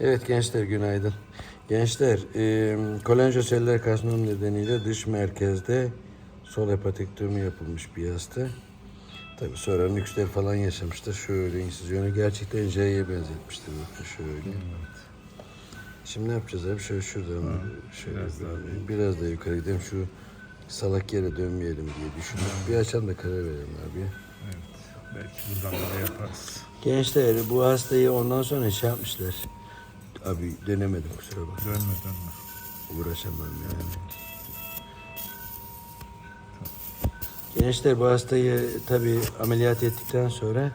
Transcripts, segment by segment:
Evet gençler günaydın. Gençler, e, kolenjo seller karsinomu nedeniyle dış merkezde sol hepatektomi yapılmış bir hasta. Tabi sonra nüksler falan yaşamıştır. Şöyle insizyonu gerçekten J'ye benzetmiştir. Bakın şöyle. Şimdi ne yapacağız abi? Şöyle şuradan şöyle biraz daha biraz, biraz da yukarı gidelim. Şu salak yere dönmeyelim diye düşündüm. Bir açalım da karar verelim abi. Evet. Belki buradan da yaparız. Gençler bu hastayı ondan sonra şey yapmışlar. Abi dönemedim kusura bakma. Dönme dönme. Uğraşamam yani. Gençler bu hastayı tabi ameliyat ettikten sonra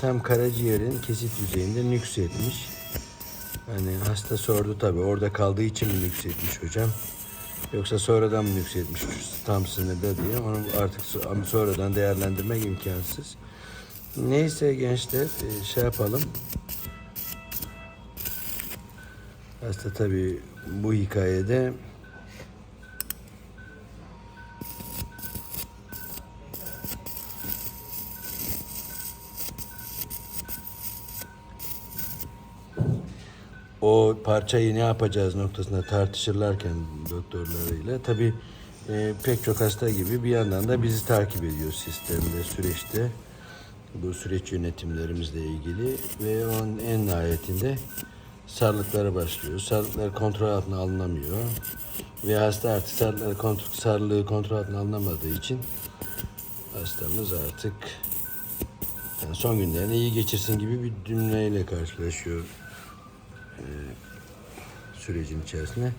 tam karaciğerin kesit yüzeyinde nüks etmiş. Hani hasta sordu tabi orada kaldığı için mi nüks etmiş hocam? Yoksa sonradan mı nüks etmiş tam sınırda diye. Onu artık sonradan değerlendirmek imkansız. Neyse gençler e, şey yapalım. Hasta tabi bu hikayede o parçayı ne yapacağız noktasında tartışırlarken doktorlarıyla tabi pek çok hasta gibi bir yandan da bizi takip ediyor sistemde süreçte. Bu süreç yönetimlerimizle ilgili ve onun en nihayetinde sarılıklara başlıyor. Sarılıklar kontrol altına alınamıyor ve hasta artık sarılıkları kontrol, sarılığı kontrol altına alınamadığı için hastamız artık yani son günlerini iyi geçirsin gibi bir cümleyle karşılaşıyor e, sürecin içerisinde.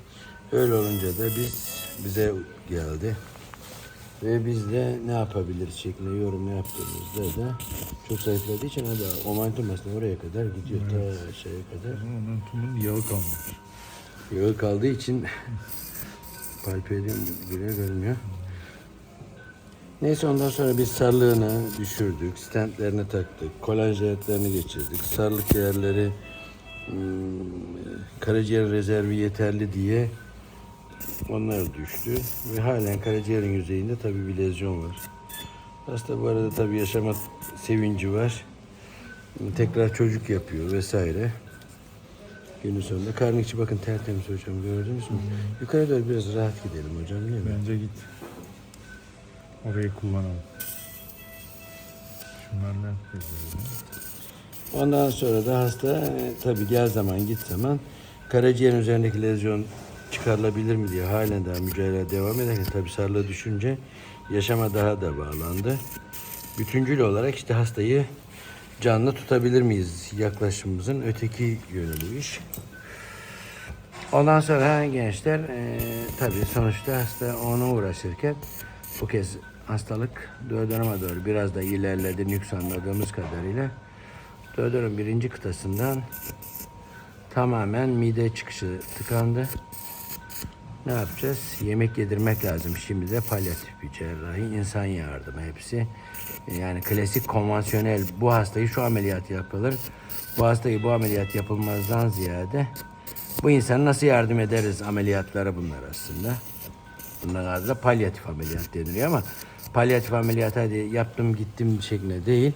Öyle olunca da biz bize geldi. Ve biz de ne yapabiliriz şeklinde yorum yaptığımızda da çok zayıfladığı için o da o momentum aslında oraya kadar gidiyor ta şeye kadar. Ama momentumun yağı kalmamış. Yağı kaldığı için palpedium bile görünmüyor. Neyse ondan sonra biz sarlığını düşürdük, stentlerini taktık, kolaj jelatlerini geçirdik, sarlık yerleri hmm, karaciğer rezervi yeterli diye onlar düştü ve halen karaciğerin yüzeyinde tabii bir lezyon var. Hasta bu arada tabii yaşama sevinci var. Tekrar çocuk yapıyor vesaire. Günün sonunda karnı içi bakın tertemiz hocam gördünüz mü? Yukarı doğru biraz rahat gidelim hocam değil mi? Bence git. Orayı kullanalım. Yapıyoruz öyle. Ondan sonra da hasta e, tabii gel zaman git zaman karaciğerin üzerindeki lezyon çıkarılabilir mi diye halen daha mücadele devam ederken tabii sarılığı düşünce yaşama daha da bağlandı. Bütüncül olarak işte hastayı canlı tutabilir miyiz yaklaşımımızın öteki yönü iş. Ondan sonra gençler e, tabii sonuçta hasta ona uğraşırken bu kez hastalık duodenuma doğru biraz da ilerledi nüks kadarıyla. Duodenum birinci kıtasından tamamen mide çıkışı tıkandı. Ne yapacağız? Yemek yedirmek lazım. Şimdi de palyatif bir cerrahi, insan yardımı hepsi. Yani klasik konvansiyonel bu hastayı şu ameliyat yapılır. Bu hastayı bu ameliyat yapılmazdan ziyade bu insana nasıl yardım ederiz ameliyatları bunlar aslında. Bunların adı da palyatif ameliyat deniliyor ama palyatif ameliyat hadi yaptım gittim şeklinde değil.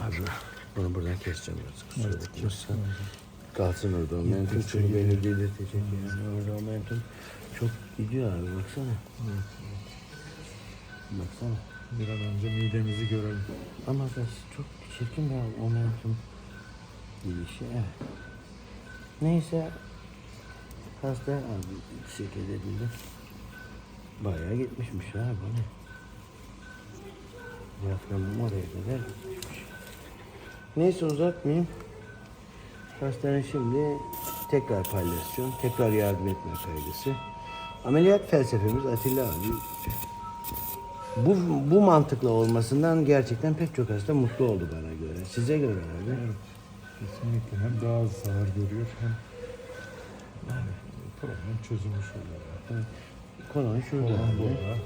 Abi bunu buradan keseceğim biraz. Kalsın orada momentum çünkü beni delirtecek yani orada momentum çok gidiyor abi baksana. Baksana. Bir an önce midemizi görelim. Ama da çok çirkin bir momentum gidişi. Evet. Neyse hasta abi şekil edildi. Bayağı gitmişmiş ha bu ne? Diyaframım oraya kadar gitmişmiş. Neyse uzatmayayım. Hastanın şimdi tekrar palyasyon, tekrar yardım etme kaygısı. Ameliyat felsefemiz Atilla abi bu, bu mantıkla olmasından gerçekten pek çok hasta mutlu oldu bana göre. Size göre abi. Evet. Kesinlikle hem daha az zarar görüyor hem problem çözülmüş oluyor. Kolon şurada Olan abi. burada.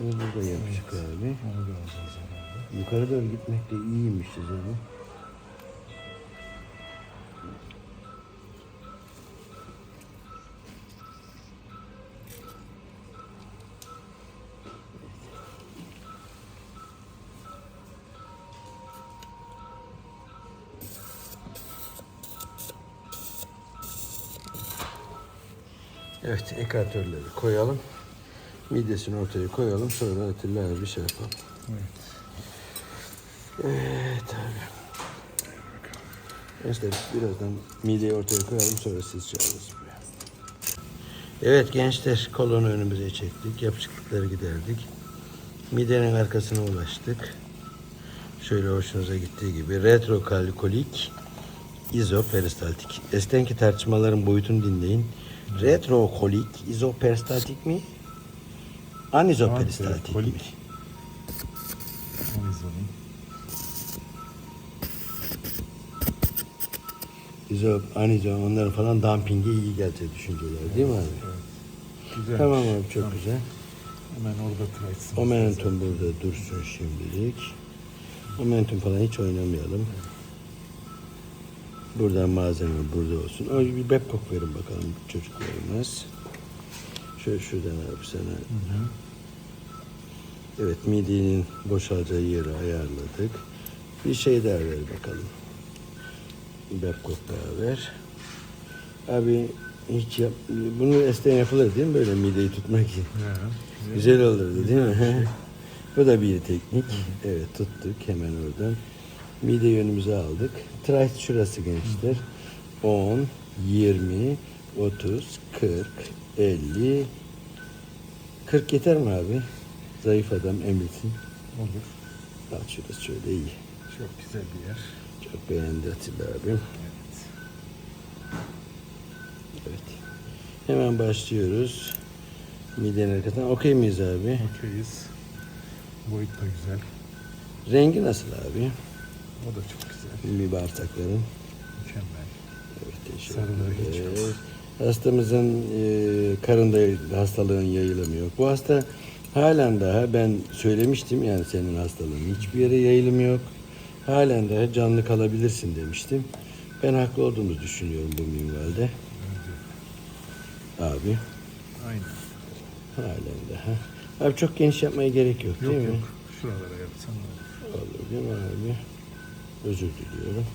Bu burada yapışık abi. Onu biraz daha zararlı. Yukarı doğru gitmek de iyiymiş size bu. Evet ekartörleri koyalım. Midesini ortaya koyalım. Sonra Atilla abi şey yapalım. Evet. Evet abi. Gençler birazdan mideyi ortaya koyalım sonra siz çağırırız buraya. Evet gençler kolonu önümüze çektik. Yapışıklıkları giderdik. Midenin arkasına ulaştık. Şöyle hoşunuza gittiği gibi retrokalkolik izoperistaltik. Estenki tartışmaların boyutunu dinleyin. Retrokolik izoperistaltik mi? Anizoperistaltik mi? İzo, anizo onların falan dumpinge iyi gelecek düşünceler değil mi abi? Evet. Tamam abi çok güzel. Hemen orada tıraşsın. Momentum burada dursun şimdilik. Momentum falan hiç oynamayalım. Buradan malzeme burada olsun. Önce bir Babcock verin bakalım çocuklarımız. Şöyle şuradan abi sana. Hı hı. Evet midenin boşalacağı yeri ayarladık. Bir şey daha ver bakalım. Babcock daha ver. Abi hiç yap, bunu esteyen yapılır değil mi böyle mideyi tutmak için? Güzel olurdu değil mi? Bu da bir teknik. Evet tuttuk hemen oradan. Mide yönümüze aldık. Tıraş şurası gençler. 10, 20, 30, 40, 50. 40 yeter mi abi? Zayıf adam emilsin. Olur. Al şurası şöyle iyi. Çok güzel bir yer. Çok beğendi Atilla abi. Evet. Evet. Hemen başlıyoruz. Midenin arkasından. Okey miyiz abi? Okeyiz. Boyut da güzel. Rengi nasıl abi? O da çok güzel. Mi bağırsakların? Mükemmel. Evet, teşekkür Sarılığı hiç yok. Hastamızın e, karında hastalığın yayılımı yok. Bu hasta halen daha ben söylemiştim yani senin hastalığın hiçbir yere yayılımı yok. Halen daha canlı kalabilirsin demiştim. Ben haklı olduğumu düşünüyorum bu minvalde. Abi Aynen. halen daha. Abi çok geniş yapmaya gerek yok, Yok değil yok. mi? Şuralara yapsan olur. Olur değil mi abi? Özür diliyorum.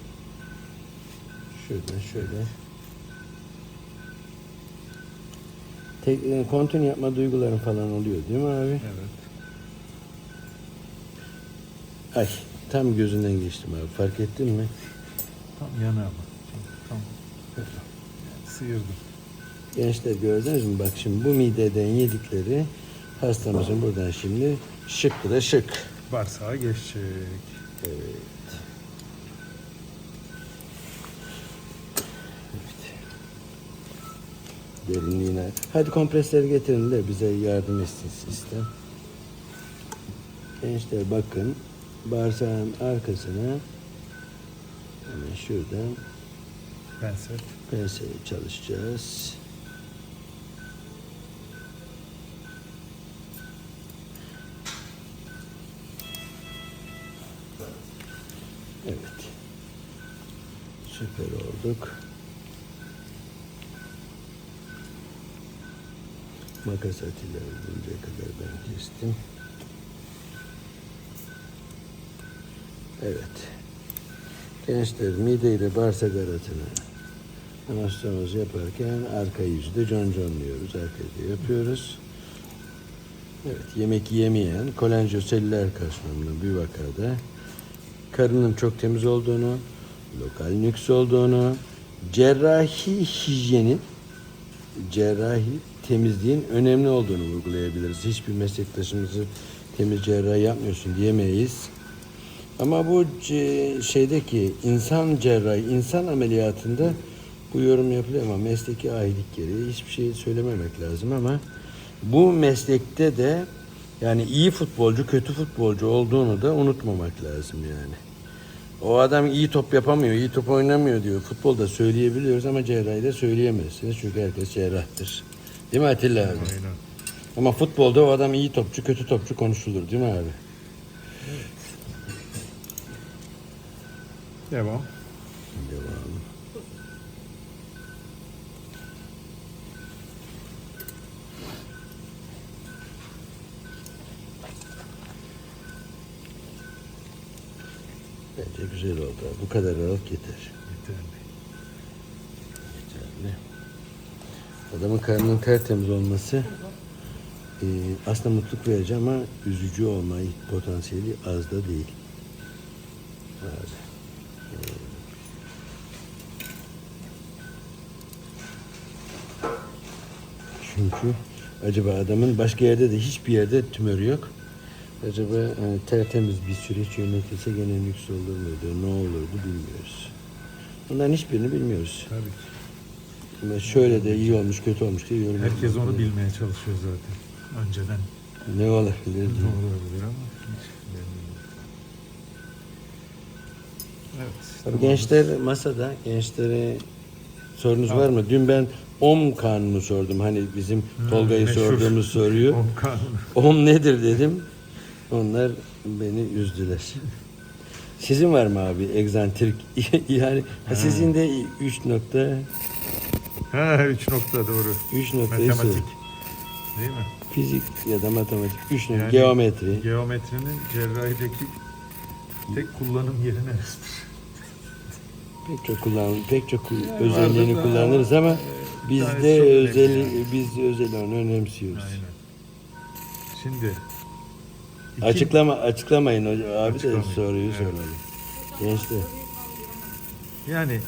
Şuradan şöyle. Tek, e, kontün yapma duyguların falan oluyor değil mi abi? Evet. Ay tam gözünden geçtim abi fark ettin mi? Tam yana ama. Tam. Yani sıyırdım. Gençler gördünüz mü? Bak şimdi bu mideden yedikleri hastamızın buradan şimdi şıkkı da şık. Bağırsağa geçecek. Evet. Derinliğine. Hadi kompresleri getirin de bize yardım etsin sistem. Gençler bakın. Bağırsağın arkasına hemen şuradan Penset. penseyle çalışacağız. Evet. Süper olduk. Makas atıyla buraya kadar ben kestim. Evet. Gençler mide ile bağırsak arasını anastomoz yaparken arka yüzü de conconluyoruz. Arkada yapıyoruz. Evet, yemek yemeyen kolenjoselüler karsinomlu bir vakada karının çok temiz olduğunu, lokal nüks olduğunu, cerrahi hijyenin, cerrahi temizliğin önemli olduğunu vurgulayabiliriz. Hiçbir meslektaşımızı temiz cerrahi yapmıyorsun diyemeyiz. Ama bu şeydeki insan cerrahi, insan ameliyatında bu yorum yapılıyor ama mesleki ahilik gereği hiçbir şey söylememek lazım ama bu meslekte de yani iyi futbolcu, kötü futbolcu olduğunu da unutmamak lazım yani. O adam iyi top yapamıyor, iyi top oynamıyor diyor. Futbolda söyleyebiliyoruz ama cerrahide söyleyemezsiniz çünkü herkes cerrahtır. Değil mi Atilla abi? Aynen. Ama futbolda o adam iyi topçu, kötü topçu konuşulur değil mi abi? Devam. Devam. Bence güzel oldu. Bu kadar aralık yeter. Yeterli. Yeterli. Adamın karnının tertemiz olması e, aslında mutluluk verici ama üzücü olma potansiyeli az da değil. Evet. E, Çünkü acaba adamın başka yerde de hiçbir yerde tümörü yok. Acaba e, tertemiz bir süreç yönetilse gene nüks olur muydu, ne olurdu bilmiyoruz. Bunların hiçbirini bilmiyoruz. Tabii ki. Ama şöyle de iyi olmuş, kötü olmuş diye yorum Herkes yapmak onu bilmeye çalışıyor zaten. Önceden. Ne olabilir. Doğru olabilir ama. Evet. İşte gençler masada, gençlere sorunuz var mı? Dün ben OM kanunu sordum. Hani bizim Tolga'yı meşhur. sorduğumuz soruyu. O kanun. OM nedir dedim. Onlar beni üzdüler. Sizin var mı abi egzantrik? yani ha, sizin de 3 nokta Ha, üç nokta doğru. 3 noktayı Matematik. sor. Değil mi? Fizik ya da matematik 3 nokta Yani- geometri. Geometrinin cerrahideki tek kullanım yeri neresidir? Pek çok kullan pek çok kul- özelliğini da- kullanırız ama biz tanesi de çok önemli özel yani. biz özel onu önemsiyoruz. Aynen. Şimdi iki- Açıklama açıklamayın hocam. Abi de Açıklamayın. soruyu Evet. soralım. Gençler. Yani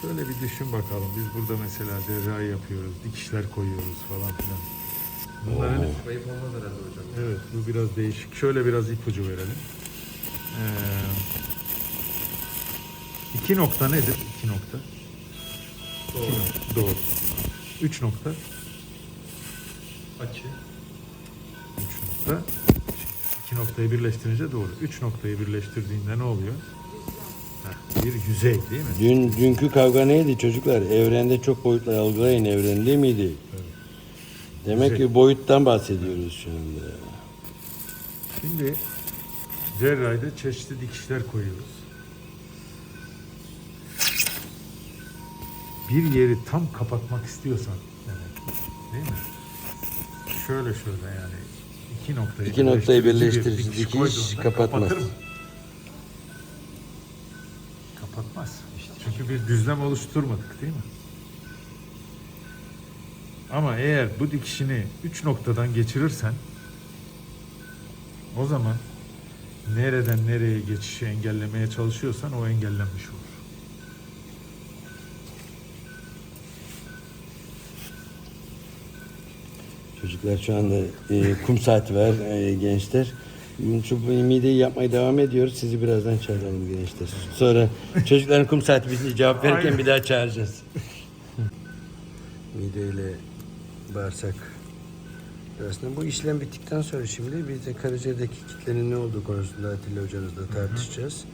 şöyle bir düşün bakalım. Biz burada mesela cerrahi yapıyoruz, dikişler koyuyoruz falan filan. Bunların Kayıp olmaz herhalde hocam. evet bu biraz değişik. Şöyle biraz ipucu verelim. Ee, iki nokta nedir? İki nokta. Doğru. İki nokta. Doğru. Üç nokta. Açı. Üç nokta. İki noktayı birleştirince doğru. Üç noktayı birleştirdiğinde ne oluyor? Bir yüzey değil mi? Dün dünkü kavga neydi çocuklar? Evrende çok boyutlu algılayın evren değil miydi? Demek Güzel. ki boyuttan bahsediyoruz şu anda. Şimdi cerrahide çeşitli dikişler koyuyoruz. Bir yeri tam kapatmak istiyorsan değil mi? Şöyle şöyle yani iki noktayı İki noktayı birleştirici bir birleştirici dikiş koyduğunda kapatmaz. kapatır mı? Kapatmaz. Çünkü bir düzlem oluşturmadık değil mi? Ama eğer bu dikişini üç noktadan geçirirsen o zaman nereden nereye geçişi engellemeye çalışıyorsan o engellenmiş olur. Çocuklar şu anda e, kum saati var e, gençler. Şu mideyi yapmaya devam ediyoruz. Sizi birazdan çağıralım gençler. Sonra çocukların kum saati bitince cevap verirken Aynen. bir daha çağıracağız. Mideyle bağırsak. Aslında bu işlem bittikten sonra şimdi biz de karaciğerdeki kitlenin ne olduğu konusunda Atilla hocanızla tartışacağız.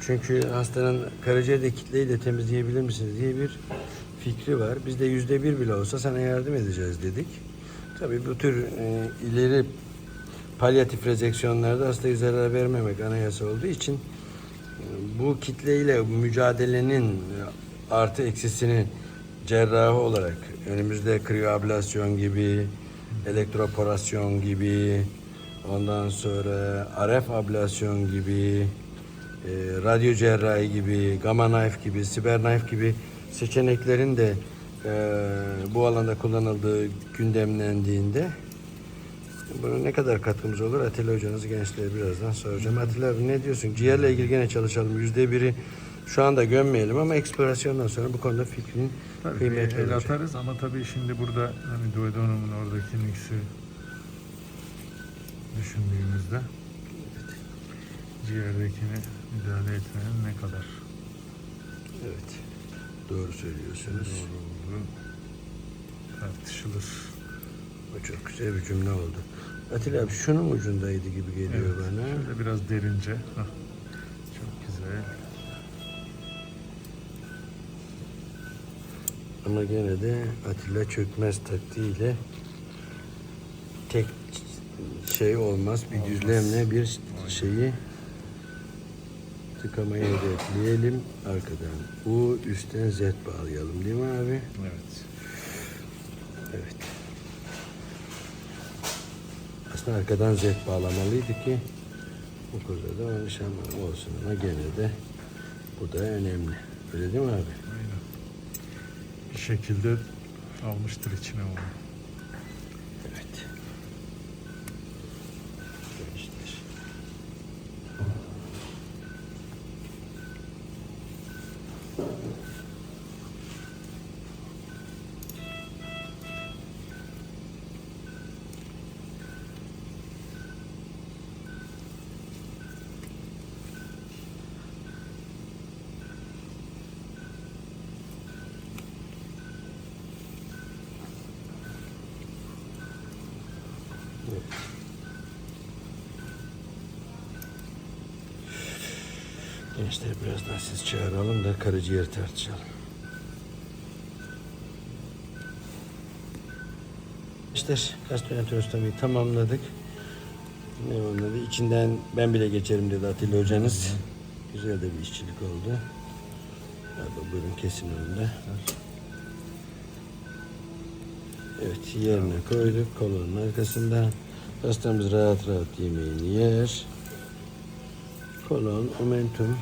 Çünkü hastanın karaciğerdeki kitleyi de temizleyebilir misiniz diye bir fikri var. Biz de yüzde bir bile olsa sana yardım edeceğiz dedik. Tabii bu tür e, ileri palyatif rezeksiyonlarda hastaya zarar vermemek anayasa olduğu için e, bu kitleyle mücadelenin e, artı eksisini cerrahi olarak önümüzde kriyoablasyon gibi, elektroporasyon gibi, ondan sonra RF ablasyon gibi, e, radyo cerrahi gibi, gamma knife gibi, siber knife gibi seçeneklerin de e, bu alanda kullanıldığı gündemlendiğinde bunun ne kadar katkımız olur? Atilla hocanız gençlere birazdan soracağım. Atilla abi ne diyorsun? Ciğerle ilgili gene çalışalım. Yüzde biri şu anda gömmeyelim ama eksplorasyondan sonra bu konuda fikrin Tabii kıymetli el olacak. atarız ama tabii şimdi burada hani duodenum'un oradaki nüksü düşündüğümüzde ciğerdekini müdahale etmenin ne kadar Evet. Doğru söylüyorsunuz. doğru olduğu tartışılır. O çok güzel bir cümle oldu. Atilla abi şunun ucundaydı gibi geliyor Evet, bana. Şöyle biraz derince. Hah. Çok güzel. Ama gene de Atilla çökmez taktiğiyle tek şey olmaz. Bir Olmaz. düzlemle bir şeyi tıkamayı hedefleyelim arkadan. U üstten Z bağlayalım değil mi abi? Evet. Evet. Aslında arkadan Z bağlamalıydı ki bu konuda da anlaşılma olsun ama gene de bu da önemli. Öyle değil mi abi? Aynen. Bir şekilde Almıştır içine onu. Evet. Gençler birazdan siz çağıralım da karaciğer tartışalım. Gençler gastroenterostomiyi tamamladık. Ne olmadı? İçinden ben bile geçerim dedi Atilla hocanız. Güzel de bir işçilik oldu. Hadi buyurun kesin önünde. Evet yerine koyduk kolonun arkasında. Hastamız rahat rahat yemeğini yer. Kolon, omentum.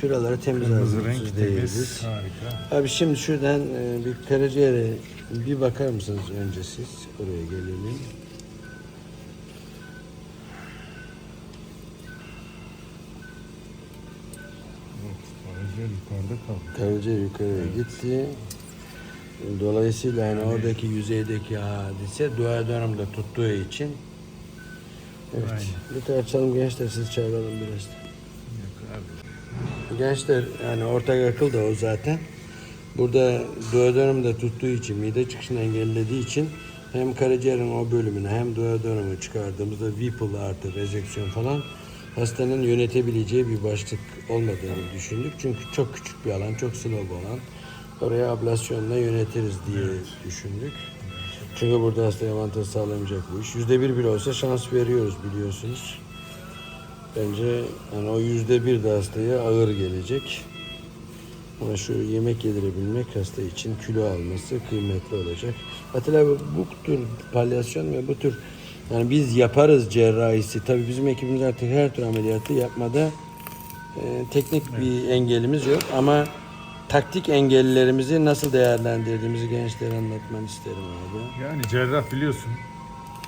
Şuraları temiz Kırmızı renk temiz. değiliz. Harika. Abi şimdi şuradan e, bir karaciğere bir bakar mısınız önce siz? Oraya gelelim. Karaciğer yukarıda kaldı. Karaciğer yukarıya gitti. Dolayısıyla yani oradaki yüzeydeki hadise duodenumda tuttuğu için Evet. Aynen. Bir tartışalım gençler siz çağıralım biraz. Yok abi. Gençler yani ortak akıl da o zaten. Burada duodenumda tuttuğu için, mide çıkışını engellediği için hem karaciğerin o bölümünü hem duodenumu çıkardığımızda Whipple artı rezeksiyon falan hastanın yönetebileceği bir başlık olmadığını düşündük. Çünkü çok küçük bir alan, çok slow alan. Oraya ablasyonla yönetiriz diye düşündük. Çünkü burada hastaya avantaj sağlamayacak bu iş. Yüzde bir bile olsa şans veriyoruz biliyorsunuz. Bence yani o yüzde bir de hastaya ağır gelecek. Ama şu yemek yedirebilmek hasta için kilo alması kıymetli olacak. Atilla abi bu tür palyasyon ve bu tür yani biz yaparız cerrahisi. Tabii bizim ekibimiz artık her tür ameliyatı yapmada e, teknik bir engelimiz yok ama taktik engellerimizi nasıl değerlendirdiğimizi gençlere anlatmanı isterim abi. Yani cerrah biliyorsun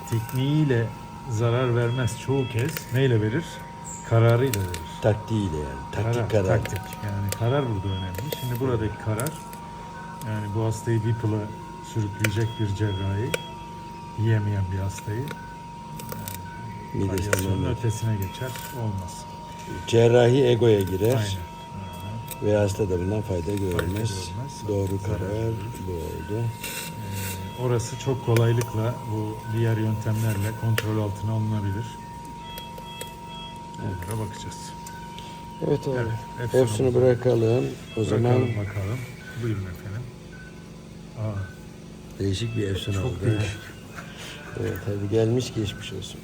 tekniğiyle zarar vermez çoğu kez. Neyle verir? Kararıyla verir. Taktiğiyle yani. Taktik karar. Taktik. Yani karar burada önemli. Şimdi buradaki karar yani bu hastayı bir pıla sürükleyecek bir cerrahi yiyemeyen bir hastayı öte. ötesine geçer. Olmaz. Cerrahi egoya girer. Aynen. Ve hasta da bundan fayda görmez. görmez. Doğru karar bu oldu. Ee, orası çok kolaylıkla bu diğer yöntemlerle kontrol altına alınabilir. Onlara bakacağız. Evet abi. Evet, Hepsini Efsun'umuzu bırakalım. O zaman Bakalım bakalım. Buyurun efendim. Aa, değişik bir efsun çok oldu. büyük. Evet hadi gelmiş geçmiş olsun.